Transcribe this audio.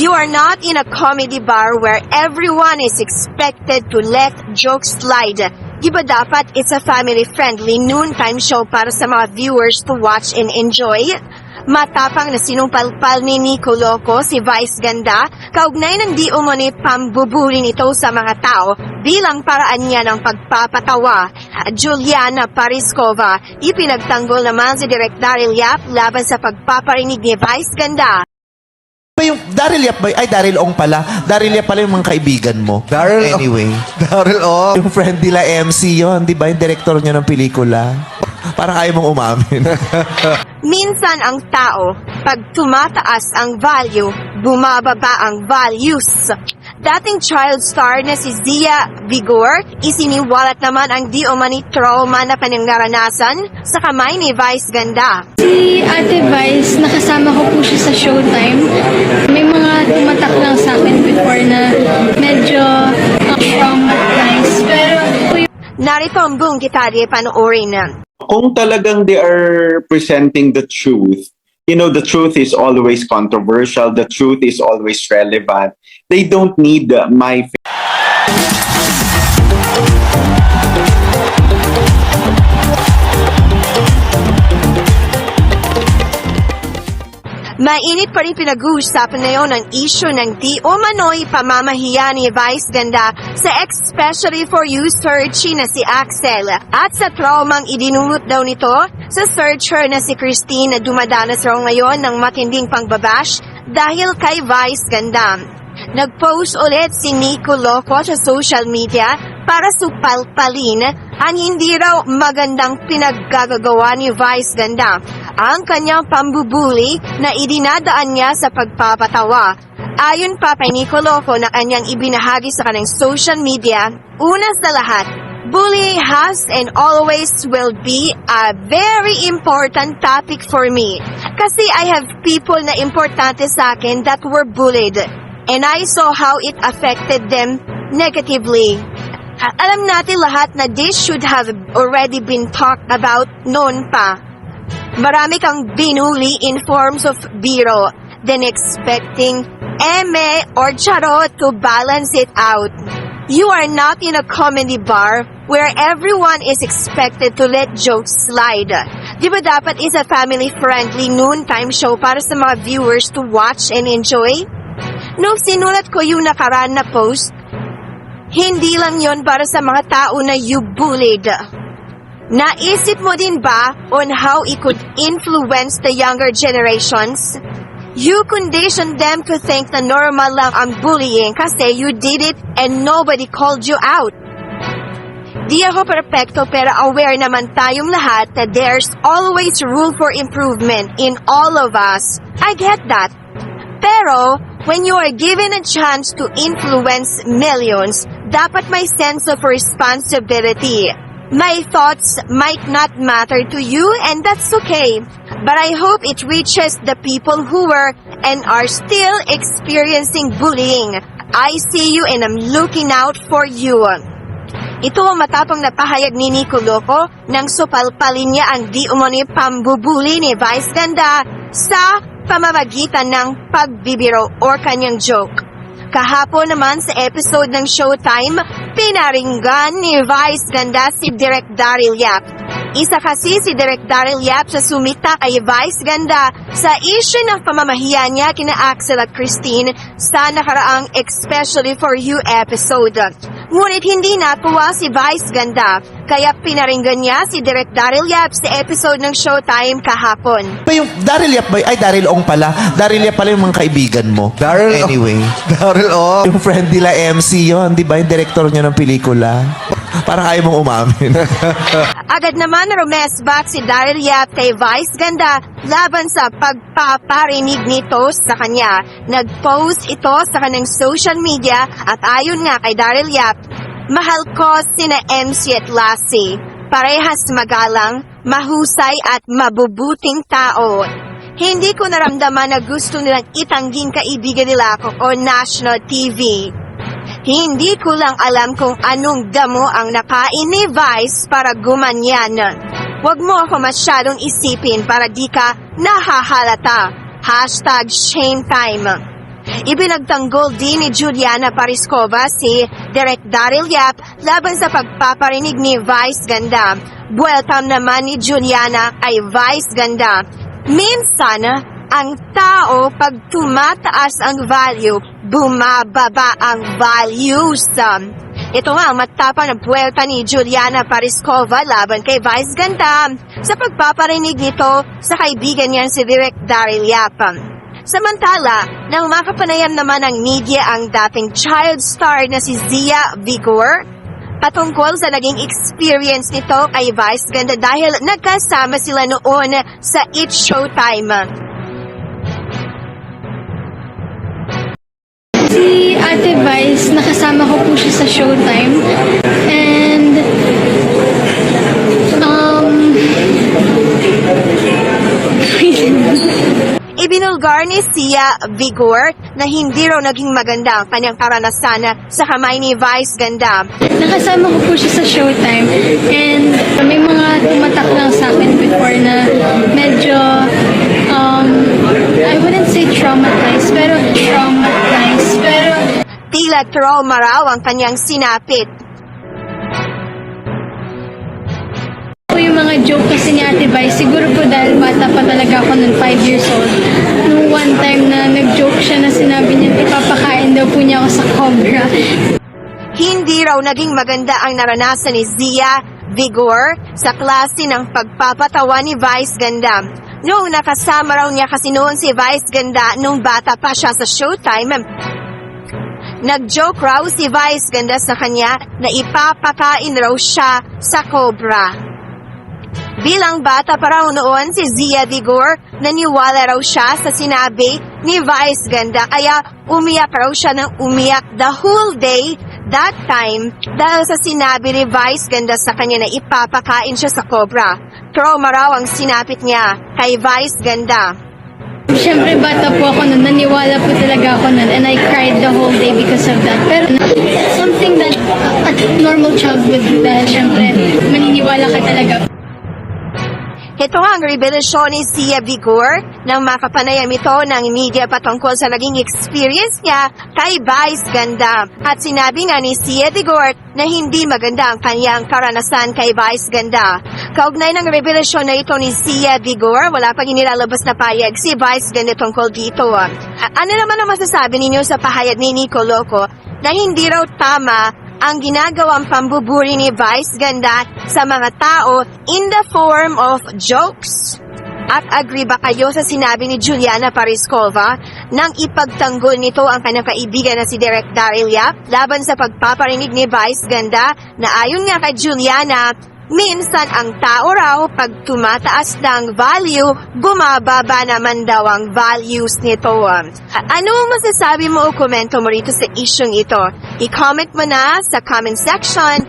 You are not in a comedy bar where everyone is expected to let jokes slide. Iba dapat it's a family-friendly noontime show para sa mga viewers to watch and enjoy. Matapang na sinumpalpal ni Nico Loco si Vice Ganda, kaugnay ng di umani pambubuli nito sa mga tao bilang paraan niya ng pagpapatawa. Juliana Pariskova, ipinagtanggol naman si Direk Daryl Yap laban sa pagpaparinig ni Vice Ganda. Pa yung Daryl Yap ba? Ay, Daryl Ong pala. Daryl Yap pala yung mga kaibigan mo. Daryl Ong. Anyway. Daryl, oh. Yung friend nila MC yon di ba? Yung director niya ng pelikula. Parang ayaw mong umamin. Minsan ang tao, pag tumataas ang value, bumababa ang values. Dating child star na si Zia Vigor, isiniwalat naman ang di umani trauma na panangaranasan sa kamay ni Vice Ganda. Si Ate Vice, nakasama ko po siya sa Showtime. May mga tumatak lang sa akin before na medyo uh, traumatized. Pero Narito ang buong detalye panoorin na. Kung talagang they are presenting the truth, you know, the truth is always controversial, the truth is always relevant. They don't need my Mainit pa rin pinag-uusapan ngayon ang issue ng di umano'y pamamahiya ni Vice Ganda sa especially for you searchy na si Axel at sa traumang idinulot daw nito sa searcher na si Christine na dumadanas raw ngayon ng matinding pangbabash dahil kay Vice Ganda. Nag-post ulit si Nico Loco sa social media para supalpalin ang hindi raw magandang pinaggagawa ni Vice Ganda ang kanyang pambubuli na idinadaan niya sa pagpapatawa. Ayon pa kay Nico Loco na kanyang ibinahagi sa kanyang social media, una sa lahat, Bullying has and always will be a very important topic for me. Kasi I have people na importante sa akin that were bullied. And I saw how it affected them negatively. Alam natin lahat na this should have already been talked about noon pa. Marami kang binuli in forms of biro, then expecting eme or charot to balance it out. You are not in a comedy bar where everyone is expected to let jokes slide. Di ba dapat is a family-friendly noontime show para sa mga viewers to watch and enjoy? Nung sinulat ko yung nakaraan na post, hindi lang yon para sa mga tao na you bullied. Naisip mo din ba on how it could influence the younger generations? You conditioned them to think na normal lang ang bullying kasi you did it and nobody called you out. Di ako perfecto pero aware naman tayong lahat that there's always room for improvement in all of us. I get that. Pero, when you are given a chance to influence millions, dapat may sense of responsibility. My thoughts might not matter to you and that's okay. But I hope it reaches the people who were and are still experiencing bullying. I see you and I'm looking out for you. Ito ang matapang na pahayag ni Nico Loco nang supalpalin niya ang di umano'y pambubuli ni Vice Ganda sa pamamagitan ng pagbibiro or kanyang joke. Kahapon naman sa episode ng Showtime, pinaringgan ni Vice Ganda si Direk Daryl Yap. Isa kasi si Direk Daryl Yap sa sumita kay Vice Ganda sa issue ng pamamahiya niya kina Axel at Christine sa nakaraang Especially For You episode. Ngunit hindi natuwa si Vice Ganda, kaya pinaringgan niya si Direk Daryl Yap sa episode ng Showtime kahapon. pa yung Daryl Yap ba? Ay, Daryl Ong pala. Daryl Yap pala yung mga kaibigan mo. Daryl Ong. Anyway. Daryl, oh. Yung friend nila MC yon di ba? Yung director niya ng pelikula. Parang ayaw mong umamin. Agad naman rumesbak si Daryl Yap kay Vice Ganda laban sa pagpaparinig nito sa kanya. Nag-post ito sa kanyang social media at ayon nga kay Daryl Yap, mahal ko sina MC at Lassie. Parehas magalang, mahusay at mabubuting tao. Hindi ko naramdaman na gusto nilang itangging kaibigan nila ako o national TV. Hindi ko lang alam kung anong damo ang nakain ni Vice para gumanyan. Huwag mo ako masyadong isipin para di ka nahahalata. Hashtag shame time. Ibinagtanggol din ni Juliana Pariscova si Direk Daryl Yap laban sa pagpaparinig ni Vice Ganda. Buweltam naman ni Juliana ay Vice Ganda. Minsan, ang tao pag tumataas ang value, bumababa ang values. Ito nga ang matapang na puwerta ni Juliana Pariscova laban kay Vice Ganda sa pagpaparinig nito sa kaibigan niyan si Direk Daryl Yap. Samantala, nang makapanayam naman ng media ang dating child star na si Zia Vigor, patungkol sa naging experience nito kay Vice Ganda dahil nagkasama sila noon sa It's Showtime. Ate Vice, nakasama ko po siya sa Showtime. And, um, Ibinulgar ni Sia Vigor na hindi raw naging maganda ang kanyang karanasan sa kamay ni Vice Ganda. nakasama ko po siya sa Showtime. And may mga tumatak lang sa akin before na medyo, um, I wouldn't say traumatized, pero traumatized. Pero Tila trauma raw ang kanyang sinapit. po yung mga joke kasi ni Ate Vice, siguro po dahil bata pa talaga ako nun 5 years old. Nung one time na nag-joke siya na sinabi niya, ipapakain daw po niya ako sa cobra. Hindi raw naging maganda ang naranasan ni Zia Vigor sa klase ng pagpapatawa ni Vice Ganda. Noong nakasama raw niya kasi noon si Vice Ganda nung bata pa siya sa showtime, nag-joke raw si Vice Ganda sa kanya na ipapakain raw siya sa cobra. Bilang bata pa raw noon si Zia Vigor, naniwala raw siya sa sinabi ni Vice Ganda kaya umiyak raw siya ng umiyak the whole day that time dahil sa sinabi ni Vice Ganda sa kanya na ipapakain siya sa cobra. Trauma raw ang sinapit niya kay Vice Ganda. Siyempre bata po ako nun, naniwala po talaga ako nun and I cried the whole day because of that. Pero something that a normal child would do dahil siyempre maniniwala ka talaga. Ito ang revelasyon ni Sia Vigor nang makapanayam ito ng media patungkol sa naging experience niya kay Vice Ganda. At sinabi nga ni Sia Vigor na hindi maganda ang kanyang karanasan kay Vice Ganda. Kaugnay ng revelasyon na ito ni Sia Vigor, wala pang inilalabas na payag si Vice Ganda tungkol dito. A- ano naman ang masasabi ninyo sa pahayag ni Nico Loco na hindi raw tama ang ginagawang pambuburi ni Vice Ganda sa mga tao in the form of jokes? At agree ba kayo sa sinabi ni Juliana Pariscova nang ipagtanggol nito ang kanyang kaibigan na si Derek Daryl Yap laban sa pagpaparinig ni Vice Ganda na ayon nga kay Juliana, minsan ang tao raw pag tumataas ng value, bumababa naman daw ang values nito. Ano masasabi mo o komento mo rito sa isyong ito? I-comment mo na sa comment section